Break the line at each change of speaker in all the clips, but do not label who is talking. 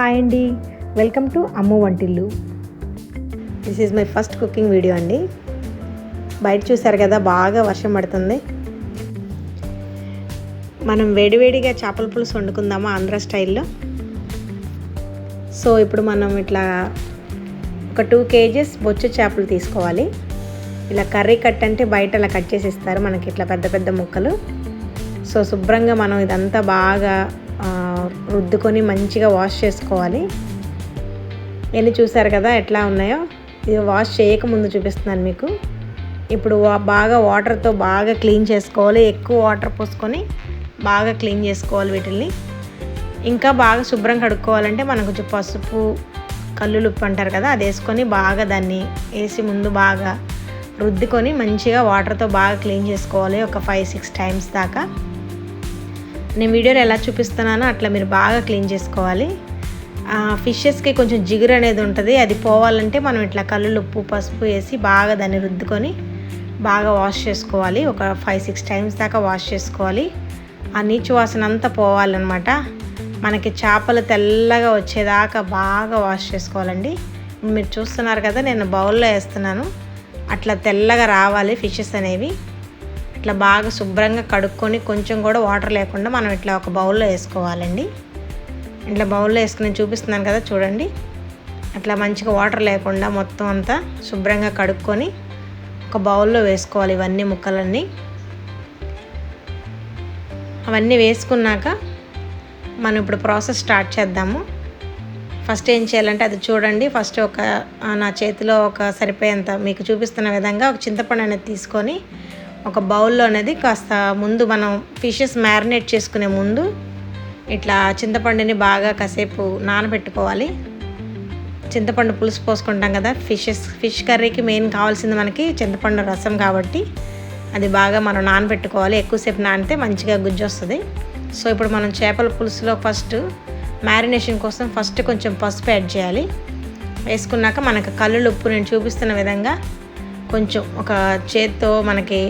Hi అండి. Welcome to Amma Vantillu. This is my first cooking video అండి. బయట చూసారు కదా బాగా వర్షం పడుతుంది. మనం వేడివేడిగా చేపల పులుసు వండుకుందామా ఆంధ్ర స్టైల్లో. సో ఇప్పుడు మనం ఇట్లా ఒక టూ కేజెస్ బొచ్చు చేపలు తీసుకోవాలి. ఇలా కర్రీ కట్ అంటే బయట అలా కట్ చేసి ఇస్తారు మనకి ఇట్లా పెద్ద పెద్ద ముక్కలు. సో శుభ్రంగా మనం ఇదంతా బాగా రుద్దుకొని మంచిగా వాష్ చేసుకోవాలి. ఎన్ని చూసారు కదా ఎట్లా ఉన్నాయో? ఇది వాష్ చేయకముందు చూపిస్తున్నాను మీకు. ఇప్పుడు బాగా వాటర్తో బాగా క్లీన్ చేసుకోవాలి. ఎక్కువ వాటర్ పోసుకొని బాగా క్లీన్ చేసుకోవాలి వీటిల్ని. ఇంకా బాగా శుభ్రం కడుక్కోవాలంటే మనం కొంచెం పసుపు కల్లులుప్పు అంటారు కదా అది వేసుకొని బాగా దాన్ని వేసి ముందు బాగా రుద్దుకొని మంచిగా వాటర్తో బాగా క్లీన్ చేసుకోవాలి. ఒక ఫైవ్ సిక్స్ టైమ్స్ దాకా. నేను వీడియోలో ఎలా చూపిస్తున్నానో అట్లా మీరు బాగా క్లీన్ చేసుకోవాలి. ఫిషెస్కి కొంచెం జిగురు అనేది ఉంటుంది. అది పోవాలంటే మనం ఇట్లా కళ్ళు ఉప్పు పసుపు వేసి బాగా దాన్ని రుద్దుకొని బాగా వాష్ చేసుకోవాలి. ఒక ఫైవ్ సిక్స్ టైమ్స్ దాకా వాష్ చేసుకోవాలి. ఆ నీచు వాసన అంతా పోవాలన్నమాట. మనకి చేపలు తెల్లగా వచ్చేదాకా బాగా వాష్ చేసుకోవాలండి. మీరు చూస్తున్నారు కదా నేను బౌల్లో వేస్తున్నాను. అట్లా తెల్లగా రావాలి ఫిషెస్ అనేవి. ఇట్లా బాగా శుభ్రంగా కడుక్కొని కొంచెం కూడా వాటర్ లేకుండా మనం ఇట్లా ఒక బౌల్లో వేసుకోవాలండి. ఇట్లా బౌల్లో వేసుకుని చూపిస్తున్నాను కదా చూడండి. అట్లా మంచిగా వాటర్ లేకుండా మొత్తం అంతా శుభ్రంగా కడుక్కొని ఒక బౌల్లో వేసుకోవాలి ఇవన్నీ ముక్కలన్నీ. అవన్నీ వేసుకున్నాక మనం ఇప్పుడు ప్రాసెస్ స్టార్ట్ చేద్దాము. ఫస్ట్ ఏం చేయాలంటే అది చూడండి ఫస్ట్ ఒక నా చేతిలో ఒక సరిపోయేంత మీకు చూపిస్తున్న విధంగా ఒక చింతపండు అనేది తీసుకొని ఒక బౌల్లో అనేది కాస్త ముందు మనం ఫిషెస్ మ్యారినేట్ చేసుకునే ముందు ఇట్లా చింతపండుని బాగా కాసేపు నానబెట్టుకోవాలి. చింతపండు పులుసు పోసుకుంటాం కదా ఫిషెస్ ఫిష్ కర్రీకి మెయిన్ కావాల్సింది మనకి చింతపండు రసం కాబట్టి అది బాగా మనం నానబెట్టుకోవాలి. ఎక్కువసేపు నానితే మంచిగా గుజ్జు వస్తుంది సో ఇప్పుడు మనం చేపల పులుసులో ఫస్ట్ మ్యారినేషన్ కోసం ఫస్ట్ కొంచెం పసుపు యాడ్ చేయాలి. వేసుకున్నాక మనకు కళ్ళు ఉప్పు నేను చూపిస్తున్న విధంగా కొంచెం ఒక చేత్తో మనకి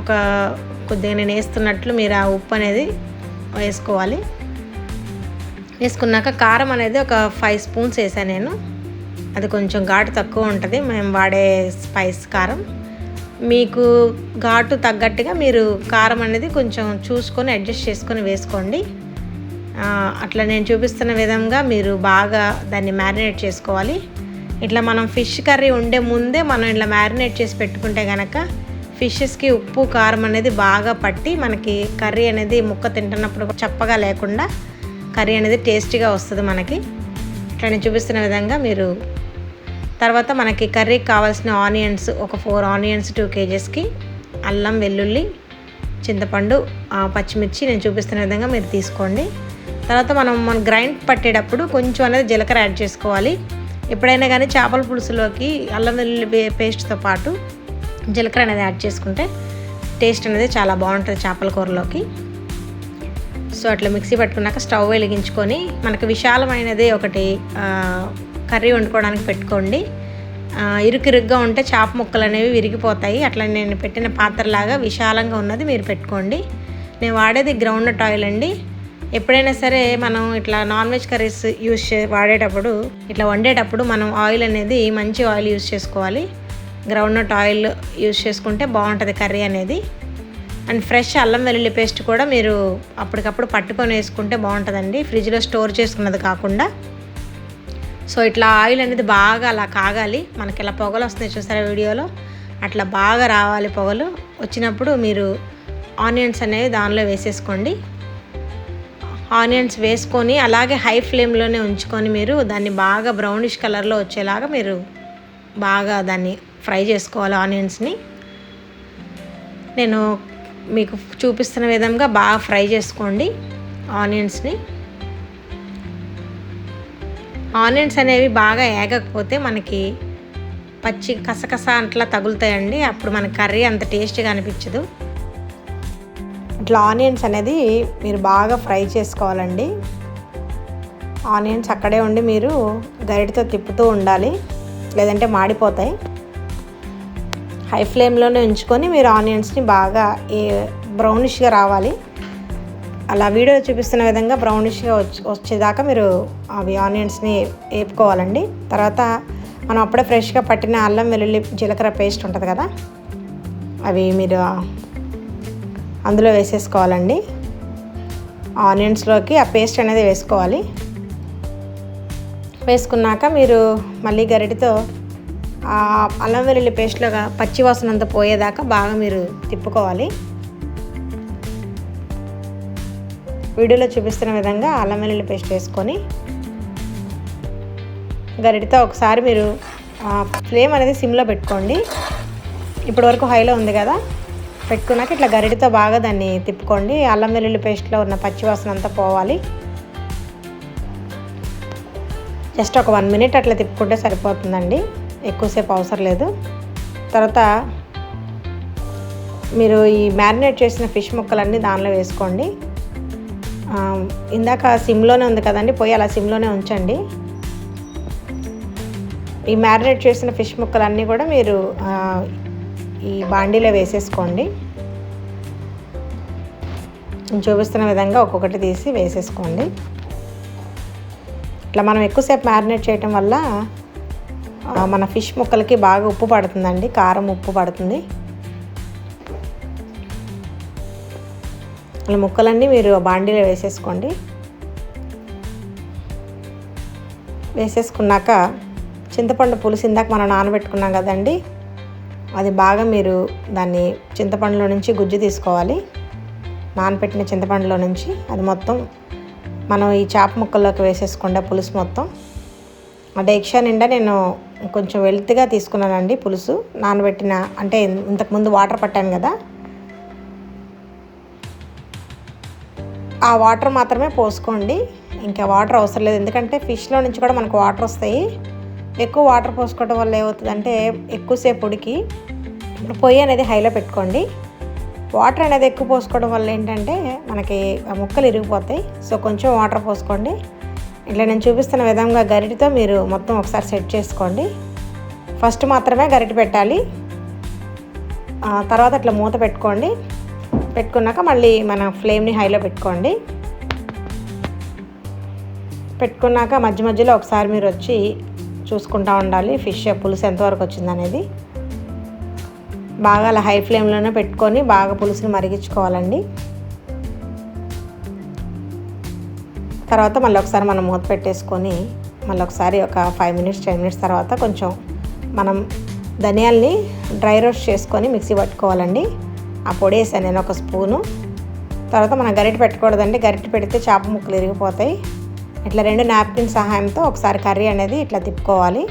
ఒక కొద్దిగా నేను వేస్తున్నట్లు మీరు ఆ ఉప్పు అనేది వేసుకోవాలి. వేసుకున్నాక కారం అనేది ఒక ఫైవ్ స్పూన్స్ వేసాను నేను. అది కొంచెం ఘాటు తక్కువ ఉంటుంది. మేము వాడే స్పైస్ కారం. మీకు ఘాటు తగ్గట్టుగా మీరు కారం అనేది కొంచెం చూసుకొని అడ్జస్ట్ చేసుకొని వేసుకోండి. అట్లా నేను చూపిస్తున్న విధంగా మీరు బాగా దాన్ని మ్యారినేట్ చేసుకోవాలి. ఇట్లా మనం ఫిష్ కర్రీ ఉండే ముందే మనం ఇట్లా మ్యారినేట్ చేసి పెట్టుకుంటే కనుక ఫిషెస్కి ఉప్పు కారం అనేది బాగా పట్టి మనకి కర్రీ అనేది ముక్క తింటున్నప్పుడు చప్పగా లేకుండా కర్రీ అనేది టేస్టీగా వస్తుంది మనకి. ఇట్లా నేను చూపిస్తున్న విధంగా మీరు తర్వాత మనకి కర్రీకి కావాల్సిన ఆనియన్స్ ఒక ఫోర్ ఆనియన్స్ టూ కేజెస్కి అల్లం వెల్లుల్లి చింతపండు ఆ, పచ్చిమిర్చి నేను చూపిస్తున్న విధంగా మీరు తీసుకోండి. తర్వాత మనం మనం గ్రైండ్ పట్టేటప్పుడు కొంచెం అనేది జీలకర్ర యాడ్ చేసుకోవాలి. ఎప్పుడైనా కానీ చేపల పులుసులోకి అల్లం వెల్లుల్లి పేస్ట్తో పాటు జీలకర్ర అనేది యాడ్ చేసుకుంటే టేస్ట్ అనేది చాలా బాగుంటుంది చేపల కూరలోకి. సో అట్లా మిక్సీ పట్టుకున్నాక స్టవ్ వెలిగించుకొని మనకు విశాలమైనది ఒకటి కర్రీ వండుకోవడానికి పెట్టుకోండి. ఇరుకిరుగ్గా ఉంటే చేప ముక్కలు అనేవి విరిగిపోతాయి. అట్లా నేను పెట్టిన పాత్రలాగా విశాలంగా ఉన్నది మీరు పెట్టుకోండి. నేను వాడేది గ్రౌండ్ ఆయిల్ అండి. ఎప్పుడైనా సరే మనం ఇట్లా నాన్ వెజ్ కర్రీస్ యూస్ చే వాడేటప్పుడు ఇట్లా వండేటప్పుడు మనం ఆయిల్ అనేది మంచి ఆయిల్ యూస్ చేసుకోవాలి. గ్రౌండ్ నట్ ఆయిల్ యూస్ చేసుకుంటే బాగుంటుంది కర్రీ అనేది. అండ్ ఫ్రెష్ అల్లం వెల్లుల్లి పేస్ట్ కూడా మీరు అప్పటికప్పుడు పట్టుకొని వేసుకుంటే బాగుంటుందండి. ఫ్రిడ్జ్లో స్టోర్ చేసుకున్నది కాకుండా. సో ఇట్లా ఆయిల్ అనేది బాగా అలా కాగాలి. మనకి ఇలా పొగలు వస్తున్నాయి చూసారా వీడియోలో? అట్లా బాగా రావాలి పొగలు. వచ్చినప్పుడు మీరు ఆనియన్స్ అనేవి దానిలో వేసేసుకోండి. ఆనియన్స్ వేసుకొని అలాగే హై ఫ్లేమ్లోనే ఉంచుకొని మీరు దాన్ని బాగా బ్రౌనిష్ కలర్లో వచ్చేలాగా మీరు బాగా దాన్ని ఫ్రై చేసుకోవాలి ఆనియన్స్ని. నేను మీకు చూపిస్తున్న విధంగా బాగా ఫ్రై చేసుకోండి ఆనియన్స్ని. ఆనియన్స్ అనేవి బాగా ఏగకపోతే మనకి పచ్చి కసకస అట్లా తగులుతాయండి. అప్పుడు మన కర్రీ అంత టేస్ట్గా అనిపించదు. ఇట్లా ఆనియన్స్ అనేది మీరు బాగా ఫ్రై చేసుకోవాలండి. ఆనియన్స్ అక్కడే ఉండి మీరు గరిటతో తిప్పుతూ ఉండాలి లేదంటే మాడిపోతాయి. హై ఫ్లేమ్లోనే ఉంచుకొని మీరు ఆనియన్స్ని బాగా ఏ బ్రౌనిష్గా రావాలి. అలా వీడియో చూపిస్తున్న విధంగా బ్రౌనిష్గా వచ్చి వచ్చేదాకా మీరు అవి ఆనియన్స్ని వేపుకోవాలండి. తర్వాత మనం అప్పుడే ఫ్రెష్గా పట్టిన అల్లం వెల్లుల్లి జీలకర్ర పేస్ట్ ఉంటుంది కదా అవి మీరు అందులో వేసేసుకోవాలండి. ఆనియన్స్లోకి ఆ పేస్ట్ అనేది వేసుకోవాలి. వేసుకున్నాక మీరు మళ్ళీ గరిటితో అల్లం వెల్లుల్లి పేస్ట్లోగా పచ్చి వాసన అంతా పోయేదాకా బాగా మీరు తిప్పుకోవాలి. వీడియోలో చూపిస్తున్న విధంగా అల్లం వెల్లుల్లి పేస్ట్ వేసుకొని గరిటితో ఒకసారి మీరు ఫ్లేమ్ అనేది సిమ్లో పెట్టుకోండి. ఇప్పటివరకు హైలో ఉంది కదా. పెట్టుకున్నాక ఇట్లా గరిటితో బాగా దాన్ని తిప్పుకోండి. అల్లం వెల్లుల్లి పేస్ట్లో ఉన్న పచ్చివాసన అంతా పోవాలి. జస్ట్ ఒక వన్ మినిట్ అట్లా తిప్పుకుంటే సరిపోతుందండి. ఎక్కువసేపు అవసరం లేదు. తర్వాత మీరు ఈ మ్యారినేట్ చేసిన ఫిష్ ముక్కలన్నీ దానిలో వేసుకోండి. ఇందాక సిమ్లోనే ఉంది కదండి పోయి అలా సిమ్లోనే ఉంచండి. ఈ మ్యారినేట్ చేసిన ఫిష్ ముక్కలన్నీ కూడా మీరు ఈ బాండీలో వేసేసుకోండి. చూపిస్తున్న విధంగా ఒక్కొక్కటి తీసి వేసేసుకోండి. ఇట్లా మనం ఎక్కువసేపు మ్యారినేట్ చేయటం వల్ల మన ఫిష్ ముక్కలకి బాగా ఉప్పు పడుతుందండి కారం ఉప్పు పడుతుంది. అలా ముక్కలన్నీ మీరు బాండీలో వేసేసుకోండి. వేసేసుకున్నాక చింతపండు పులుసు ఇందాక మనం నానబెట్టుకున్నాం కదండి అది బాగా మీరు దాన్ని చింతపండులో నుంచి గుజ్జు తీసుకోవాలి. నానబెట్టిన చింతపండులో నుంచి అది మొత్తం మనం ఈ చేప ముక్కల్లోకి వేసేసుకుండా పులుసు మొత్తం. ఆ డేక్షా నిండా నేను కొంచెం వెల్త్గా తీసుకున్నానండి పులుసు. నానబెట్టిన అంటే ఇంతకుముందు వాటర్ పట్టాను కదా. ఆ వాటర్ మాత్రమే పోసుకోండి. ఇంకా వాటర్ అవసరం లేదు. ఎందుకంటే ఫిష్లో నుంచి కూడా మనకు వాటర్ వస్తాయి. ఎక్కువ వాటర్ పోసుకోవడం వల్ల ఏమవుతుందంటే ఎక్కువసేపు ఉడికి ఇప్పుడు పొయ్యి అనేది హైలో పెట్టుకోండి. వాటర్ అనేది ఎక్కువ పోసుకోవడం వల్ల ఏంటంటే మనకి ఆ ముక్కలు ఇరిగిపోతాయి. సో కొంచెం వాటర్ పోసుకోండి. ఇట్లా నేను చూపిస్తున్న విధంగా గరిటితో మీరు మొత్తం ఒకసారి సెట్ చేసుకోండి. ఫస్ట్ మాత్రమే గరిటి పెట్టాలి. తర్వాత అట్లా మూత పెట్టుకోండి. పెట్టుకున్నాక మళ్ళీ మన ఫ్లేమ్ని హైలో పెట్టుకోండి. పెట్టుకున్నాక మధ్య మధ్యలో ఒకసారి మీరు వచ్చి చూసుకుంటూ ఉండాలి. ఫిష్ పులుసు ఎంతవరకు వచ్చిందనేది. బాగా అలా హై ఫ్లేమ్లోనే పెట్టుకొని బాగా పులుసుని మరిగించుకోవాలండి. తర్వాత మళ్ళీ ఒకసారి మనం మూత పెట్టేసుకొని మళ్ళీ ఒకసారి ఒక ఫైవ్ మినిట్స్ టెన్ మినిట్స్ తర్వాత కొంచెం మనం ధనియాల్ని డ్రై రోస్ట్ చేసుకొని మిక్సీ పట్టుకోవాలండి. ఆ పొడి వేసాను నేను ఒక స్పూను. తర్వాత మనం గరిటె పెట్టకూడదండి. గరిటె పెడితే చేప ముక్కలు ఇరిగిపోతాయి ఇట్లా రెండు నాప్కిన్ సహాయంతో ఒకసారి కర్రీ అనేది ఇట్లా తిప్పుకోవాలి.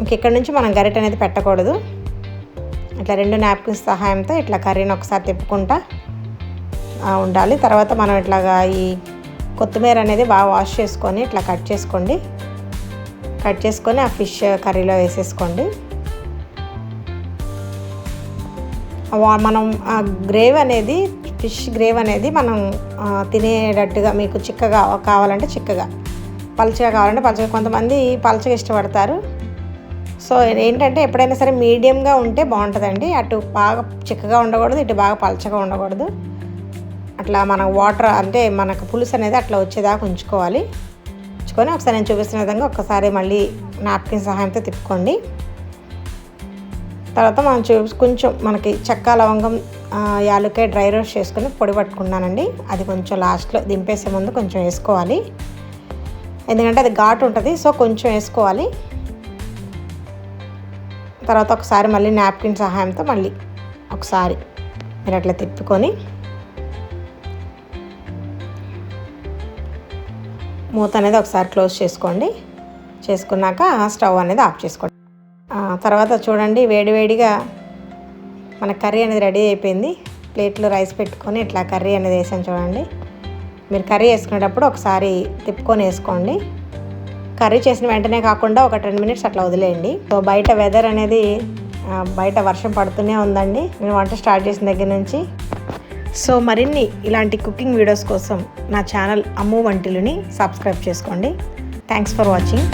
ఇంకెక్కడి నుంచి మనం గరిట అనేది పెట్టకూడదు. ఇట్లా రెండు నాప్కిన్స్ సహాయంతో ఇట్లా కర్రీని ఒకసారి తిప్పుకుంటా ఉండాలి. తర్వాత మనం ఇట్లాగా ఈ కొత్తిమీర అనేది బాగా వాష్ చేసుకొని ఇట్లా కట్ చేసుకోండి. కట్ చేసుకొని ఆ ఫిష్ కర్రీలో వేసేసుకోండి. మనం ఆ గ్రేవ్ అనేది ఫిష్ గ్రేవ్ అనేది మనం తినేటట్టుగా మీకు చిక్కగా కావాలంటే చిక్కగా. పలచగా కావాలంటే పలుచగా. కొంతమంది పలచగా ఇష్టపడతారు. సో ఏంటంటే ఎప్పుడైనా సరే మీడియంగా ఉంటే బాగుంటుందండి. అటు బాగా చిక్కగా ఉండకూడదు ఇటు బాగా పలచగా ఉండకూడదు. అట్లా మన వాటర్ అంటే మనకు పులుసు అనేది అట్లా వచ్చేదాకా ఉంచుకోవాలి. ఉంచుకొని ఒకసారి నేను చూపిస్తున్న విధంగా ఒకసారి మళ్ళీ నాప్కిన్ సహాయంతో తిప్పుకోండి. తర్వాత మనం చూసి కొంచెం మనకి చెక్క లవంగం యాలుకాయ డ్రై రోస్ట్ చేసుకుని పొడి పట్టుకున్నానండి. అది కొంచెం లాస్ట్లో దింపేసే ముందు కొంచెం వేసుకోవాలి. ఎందుకంటే అది ఘాటు ఉంటుంది సో కొంచెం వేసుకోవాలి. తర్వాత ఒకసారి మళ్ళీ నాప్కిన్ సహాయంతో మళ్ళీ ఒకసారి మీరు అట్లా తిప్పుకొని మూత అనేది ఒకసారి క్లోజ్ చేసుకోండి. చేసుకున్నాక స్టవ్ అనేది ఆఫ్ చేసుకోండి. తర్వాత చూడండి వేడివేడిగా మన కర్రీ అనేది రెడీ అయిపోయింది. ప్లేట్లో రైస్ పెట్టుకొని ఇట్లా కర్రీ అనేది వేసాను చూడండి. మీరు కర్రీ వేసుకునేటప్పుడు ఒకసారి తిప్పుకొని వేసుకోండి. కర్రీ చేసిన వెంటనే కాకుండా ఒక టెన్ మినిట్స్ అట్లా వదిలేయండి. సో బయట వెదర్ అనేది బయట వర్షం పడుతూనే ఉందండి. నేను వంట స్టార్ట్ చేసిన దగ్గర నుంచి. సో మరిన్ని ఇలాంటి కుకింగ్ వీడియోస్ కోసం నా ఛానల్ అమ్ము వంటిలుని సబ్స్క్రైబ్ చేసుకోండి. Thanks for watching